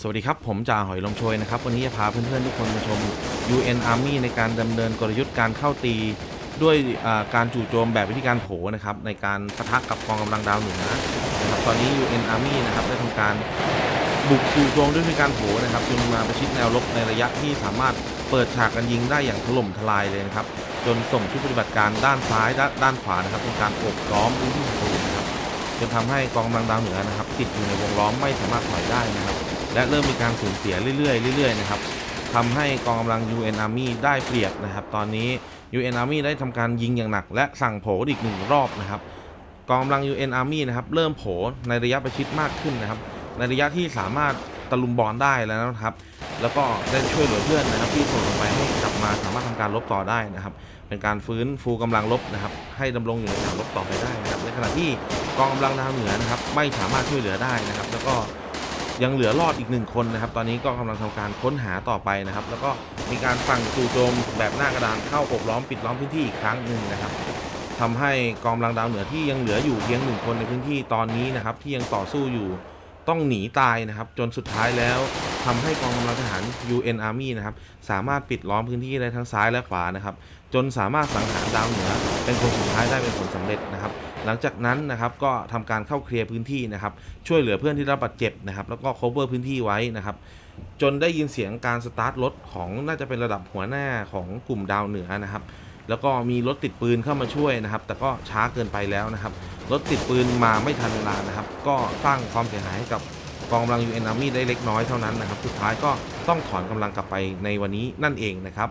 สวัสดีครับ ผมจ่าหอยลมโชยนะครับ วันนี้จะพาเพื่อนๆ ทุกคนมาชม UN Army ในการดำเนินกลยุทธ์การเข้าตี ด้วยการจู่โจมแบบวิธีการโผนะครับ ในการปะทะกับกองกำลังดาวเหนือนะครับตอนนี้ UN Army นะครับได้ทำการบุกจู่โจมด้วยวิธีการโผนะครับจนมาประชิดแนวรบในระยะที่สามารถเปิดฉากกันยิงได้อย่างถล่มทลายเลยนะครับจนส่งชุดปฏิบัติการด้านซ้ายด้านด้านขวานะครับเป็นการอบล้อมพื้นที่ศัตรูนะครับจนทำให้กองกำลังดาวเหนือนะครับติดอยู่ในวงล้อมไม่สามารถถอยได้นะครับ และเริ่มมีการสูญเสียเรื่อยๆเรื่อยๆนะครับทำให้กองกำลัง UN Army ได้เปรียบนะครับ ตอนนี้ UN Army ได้ทำการยิงอย่างหนัก และสั่งโผอีกหนึ่งรอบนะครับ กองกำลัง UN Army นะครับเริ่มโผในระยะประชิดมากขึ้นนะครับ ในระยะที่สามารถตะลุมบอลได้แล้วนะครับ แล้วก็ได้ช่วยเหลือเพื่อนนะครับ ที่ส่งลงไปให้กลับมาสามารถทำการลบต่อได้นะครับ เป็นการฟื้นฟูกำลังลบนะครับ ให้ดำรงอยู่ในแนวรบต่อไปได้นะครับ ในขณะที่กองกำลังดาวเหนือนะครับ ไม่สามารถช่วยเหลือได้นะครับ แล้วก็ ยังเหลือรอดอีกหนึ่งคนนะครับ ตอนนี้ก็กำลังทำการค้นหาต่อไปนะครับ แล้วก็มีการสั่งจู่โจมแบบหน้ากระดานเข้าอบล้อมปิดล้อมพื้นที่อีกครั้งหนึ่งนะครับทำให้กองกำลังดาวเหนือที่ยังเหลืออยู่เพียงหนึ่งคนในพื้นที่ตอนนี้นะครับ ที่ยังต่อสู้อยู่ ต้องหนีตายนะครับ จนสุดท้ายแล้วทำให้กองกำลังทหาร UN Army นะครับสามารถปิดล้อมพื้นที่ได้ทั้งซ้ายและขวานะครับ จนสามารถสังหารดาวเหนือ เป็นคนสุดท้ายได้เป็นผลสำเร็จนะครับ หลังจากนั้นนะครับก็ทำการเข้าเคลียร์พื้นที่นะครับ ช่วยเหลือเพื่อนที่รับบาดเจ็บนะครับ แล้วก็ cover พื้นที่ไว้นะครับ จนได้ยินเสียงการสตาร์ทรถของน่าจะเป็นระดับหัวหน้าของกลุ่มดาวเหนือนะครับ แล้วก็มีรถติดปืนเข้ามาช่วยนะครับ แต่ก็ช้าเกินไปแล้วนะครับ รถติดปืนมาไม่ทันเวลานะครับ ก็สร้างความเสียหายให้กับกองกำลัง UN Army ได้เล็กน้อยเท่านั้นนะครับ สุดท้ายก็ต้องถอนกำลังกลับไปในวันนี้นั่นเองนะครับ